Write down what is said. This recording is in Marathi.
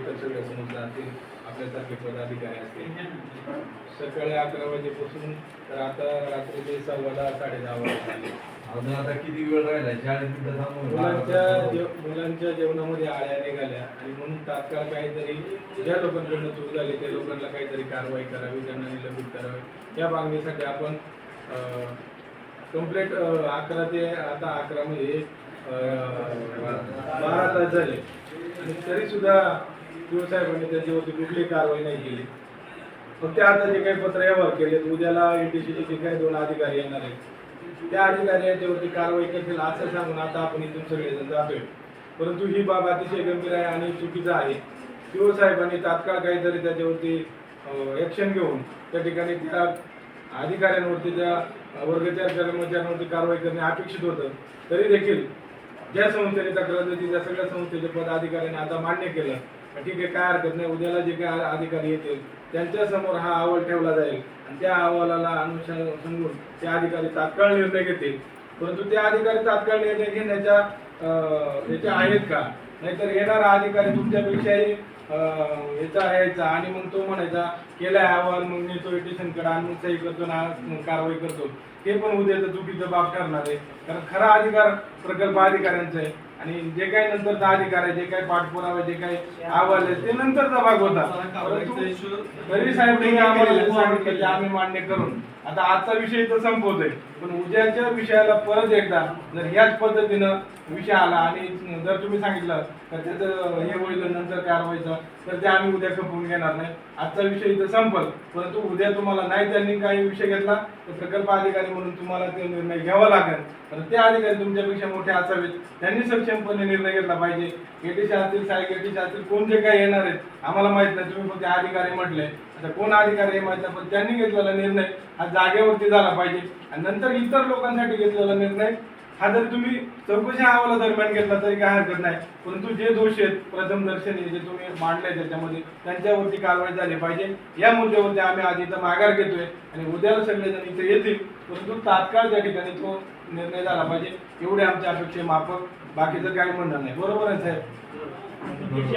सगळे संस्था असतील आपल्यासारखे पदाधिकारी असतील. सकाळी अकरा वाजेपासून तर आता रात्रीचे सव्वा दहा साडे दहा वाजता अजून आता किती वेळ राहिला? चाळीस मिनिटं थांबून. मुलांच्या मुलांच्या जेवणामध्ये आळ्या निघाल्या आणि म्हणून तात्काळ काहीतरी ज्या लोकांकडनं चूक झाली त्या लोकांना काहीतरी कारवाई करावी त्यांना निलंबित करावे. या मागणीसाठी आपण कंप्लेंट अकरा ते आता अकरा म्हणजे बारा तास झाले. आणि तरी सुद्धा साहेबांनी त्याच्यावरती कुठली कारवाई नाही केली. फक्त आता जे काही पत्र व्यवहार केले उद्याला एटीसीचे जे काही दोन अधिकारी येणार आहेत त्या अधिकारी याच्यावरती कारवाई करतील असं सांगून आता आपण इथून सगळेजण जातोय. परंतु ही बाब अतिशय गंभीर आहे आणि चुकीचं आहे. पीओ साहेबांनी तात्काळ काहीतरी त्याच्यावरती ॲक्शन घेऊन त्या ठिकाणी त्या अधिकाऱ्यांवरती त्या वर्गच्या कर्मचाऱ्यांवरती कारवाई करणे अपेक्षित होतं. तरी देखील ज्या संस्थेने तक्रार दिली त्या सगळ्या संस्थेचे पदाधिकाऱ्यांनी आता मान्य केलं. ठीक आहे काय हरकत नाही. उद्याला जे काय अधिकारी येतील त्यांच्यासमोर हा अहवाल ठेवला जाईल. आणि त्या अहवालाला अनुसंगून ते अधिकारी तात्काळ निर्णय घेतील. परंतु ते अधिकारी तात्काळ निर्णय घेण्याच्या याच्या आहेत का? नाहीतर येणारा अधिकारी तुमच्यापेक्षाही याचा यायचा आणि मग तो म्हणायचा केलाय अहवाल मग नेतो तो आणि मग सही करतो ना कारवाई करतो. हे पण उद्याचं चुकीचं बाब ठरणार आहे. कारण खरा अधिकार प्रकल्प अधिकाऱ्यांचा आहे. आणि जे काही नंतरचा अधिकार आहे जे काही पाठपुरावा जे काही अहवाल आहे ते नंतरचा भाग होता. तरी साहेब आम्ही मान्य करून आता आजचा विषय तर संपवतोय. पण उद्याच्या विषयाला परत एकदा जर ह्याच पद्धतीनं विषय आला आणि जर तुम्ही सांगितलं तर त्याचं हे होईल नंतर कारवाईचं तर ते आम्ही उद्या खपवून घेणार नाही. आजचा विषय इथं संपल. परंतु उद्या तुम्हाला नाही त्यांनी काही विषय घेतला तर प्रकल्प अधिकारी म्हणून तुम्हाला ते निर्णय घ्यावा लागेल. तर ते अधिकारी तुमच्यापेक्षा मोठे असावेत. त्यांनी सक्षमपणे निर्णय घेतला पाहिजे. एटीसी असतील सहाय्यक एटीसी असतील कोण जे काही येणार आहेत आम्हाला माहीत नाही. तुम्ही फक्त अधिकारी म्हटले. आता कोण अधिकारी आहे माहिती पण त्यांनी घेतलेला निर्णय हा जागेवरती झाला पाहिजे. आणि नंतर इतर लोकांसाठी घेतलेला निर्णय हा जर तुम्ही चौकशी अहवाला दरम्यान घेतला तरी काय हरकत नाही. परंतु जे दोष आहेत प्रथम दर्शनी जे तुम्ही मांडले त्याच्यामध्ये त्यांच्यावरती कारवाई झाली पाहिजे. या मुद्द्यावरती आम्ही आधी इथं माघार घेतोय आणि उद्याला सगळेजण इथे येतील. परंतु तात्काळ त्या ठिकाणी तो निर्णय झाला पाहिजे. एवढे आमच्या अपेक्षे माफक. बाकीचं काही म्हणणार नाही. बरोबर आहे साहेब?